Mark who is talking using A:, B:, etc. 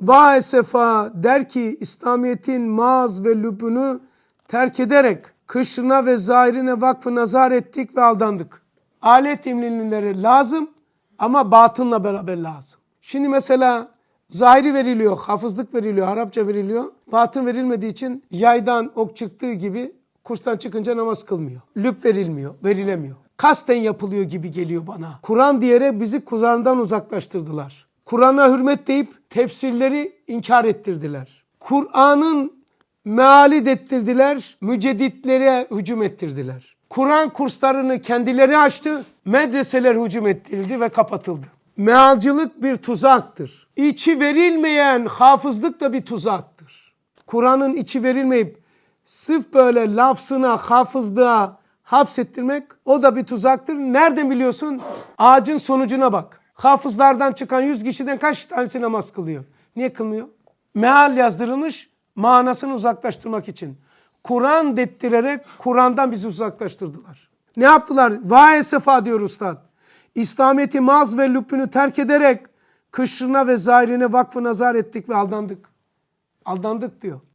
A: Va esefa der ki İslamiyet'in maz ve lübünü terk ederek kışına ve zahirine vakfı nazar ettik ve aldandık. Alet imlinleri lazım ama batınla beraber lazım. Şimdi mesela zahiri veriliyor, hafızlık veriliyor, Arapça veriliyor. Batın verilmediği için yaydan ok çıktığı gibi kurstan çıkınca namaz kılmıyor. Lüb verilmiyor, verilemiyor. Kasten yapılıyor gibi geliyor bana. Kur'an diyerek bizi Kur'an'dan uzaklaştırdılar. Kur'an'a hürmet deyip tefsirleri inkar ettirdiler. Kur'an'ın meali ettirdiler, müceditlere hücum ettirdiler. Kur'an kurslarını kendileri açtı, medreseler hücum ettirildi ve kapatıldı. Mealcılık bir tuzaktır. İçi verilmeyen hafızlık da bir tuzaktır. Kur'an'ın içi verilmeyip sırf böyle lafzına, hafızlığa hapsettirmek o da bir tuzaktır. Nereden biliyorsun? Ağacın sonucuna bak. Hafızlardan çıkan 100 kişiden kaç tanesi namaz kılıyor? Niye kılmıyor? Meal yazdırılmış manasını uzaklaştırmak için. Kur'an dettirerek Kur'an'dan bizi uzaklaştırdılar. Ne yaptılar? Vay sefa diyor ustad. İslamiyet'i maz ve lübünü terk ederek kışrına ve zahirine vakfı nazar ettik ve aldandık. Aldandık diyor.